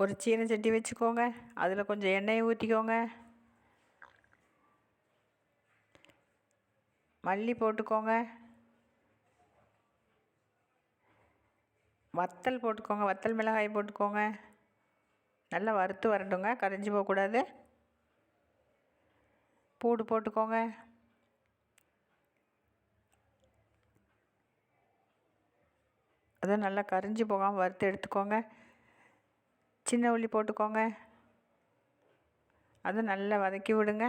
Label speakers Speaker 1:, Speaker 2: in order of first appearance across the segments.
Speaker 1: ஒரு சீன சட்டி வச்சுக்கோங்க. அதில் கொஞ்சம் எண்ணெயை ஊற்றிக்கோங்க மல்லி போட்டுக்கோங்க. வத்தல் போட்டுக்கோங்க. வத்தல் மிளகாய் போட்டுக்கோங்க. நல்லா வறுத்து வரட்டுங்க. கரைஞ்சி போகக்கூடாது. பூடு போட்டுக்கோங்க. அதை நல்லா கரைஞ்சி போகாமல் வறுத்து எடுத்துக்கோங்க. சின்ன உள்ளி போட்டுக்கோங்க. அதை நல்லா வதக்கி விடுங்க.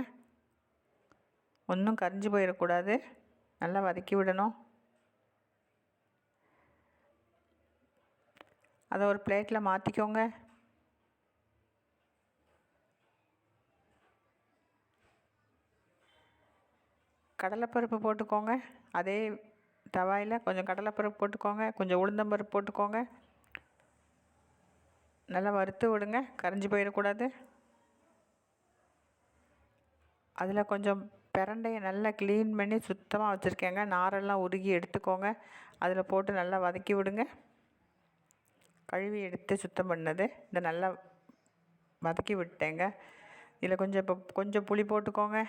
Speaker 1: ஒன்றும் கரிஞ்சு போயிடக்கூடாது நல்லா வதக்கி விடணும். அதை ஒரு பிளேட்டில் மாற்றிக்கோங்க கடலைப்பருப்பு போட்டுக்கோங்க. அதே தவாயில் கொஞ்சம் கடலைப்பருப்பு போட்டுக்கோங்க. கொஞ்சம் உளுந்தம்பருப்பு போட்டுக்கோங்க. நல்லா வறுத்து விடுங்க. கரைஞ்சி போயிடக்கூடாது. அதில் கொஞ்சம் பிரண்டையை நல்லா க்ளீன் பண்ணி சுத்தமாக வச்சுருக்கேங்க. நாரெல்லாம் உருகி எடுத்துக்கோங்க. அதில் போட்டு நல்லா வதக்கி விடுங்க. கழுவி எடுத்து சுத்தம் பண்ணது. இந்த நல்லா வதக்கி விட்டேங்க. இதில் கொஞ்சம் இப்போ கொஞ்சம் புளி போட்டுக்கோங்க.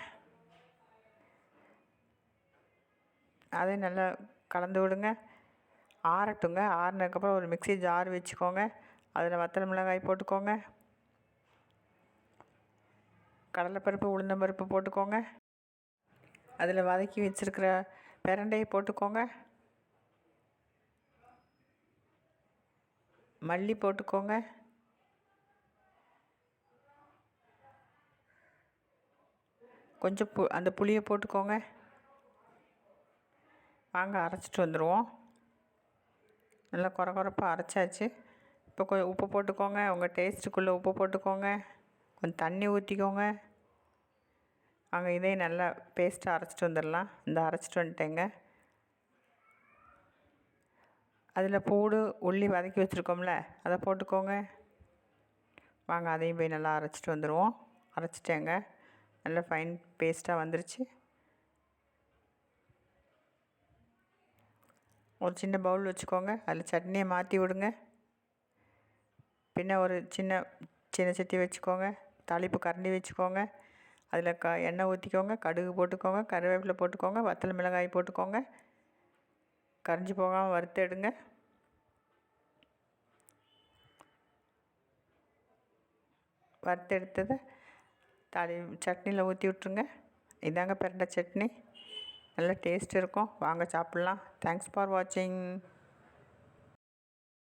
Speaker 1: அதை நல்லா கலந்து விடுங்க. ஆறட்டுங்க. ஆறினதுக்கப்புறம் ஒரு மிக்ஸி ஜார் வச்சுக்கோங்க. அதில் வத்தல் மிளகாய் போட்டுக்கோங்க. கடலைப்பருப்பு உளுந்தம்பருப்பு போட்டுக்கோங்க. அதில் வதக்கி வச்சுருக்கிற பிரண்டையை போட்டுக்கோங்க. மல்லி போட்டுக்கோங்க. கொஞ்சம் பு அந்த புளியை போட்டுக்கோங்க. வாங்க அரைச்சிட்டு வந்துடுவோம் நல்லா குறை குறைப்பாக அரைச்சாச்சு. இப்போ கொஞ்சம் உப்பு போட்டுக்கோங்க. உங்கள் டேஸ்ட்டுக்குள்ளே உப்பு போட்டுக்கோங்க. கொஞ்சம் தண்ணி ஊற்றிக்கோங்க வாங்க இதையும் நல்லா பேஸ்ட்டாக அரைச்சிட்டு வந்துடலாம். இந்த அரைச்சிட்டு வந்துட்டேங்க. அதில் பூடு உள்ளி வதக்கி வச்சுருக்கோம்ல அதை போட்டுக்கோங்க. வாங்க அதையும் போய் நல்லா அரைச்சிட்டு வந்துடுவோம் அரைச்சிட்டேங்க. நல்லா ஃபைன் பேஸ்ட்டாக வந்துருச்சு. ஒரு சின்ன பவுல் வச்சுக்கோங்க. அதில் சட்னியை மாற்றி விடுங்க. பின்ன ஒரு சின்ன சின்ன சட்டி வச்சுக்கோங்க. தாளிப்பு கரண்டி வச்சுக்கோங்க. அதில் க எண்ணெய் ஊற்றிக்கோங்க கடுகு போட்டுக்கோங்க. கருவேப்பிலை போட்டுக்கோங்க. வத்தல் மிளகாய் போட்டுக்கோங்க. கரைஞ்சி போகாமல் வறுத்து எடுங்க. வறுத்து எடுத்ததை தாளி சட்னியில் ஊற்றி விட்ருங்க இதாங்க பிரண்டை சட்னி. நல்ல டேஸ்ட் இருக்கும். வாங்க சாப்பிட்லாம். தேங்க்ஸ் ஃபார் வாட்சிங்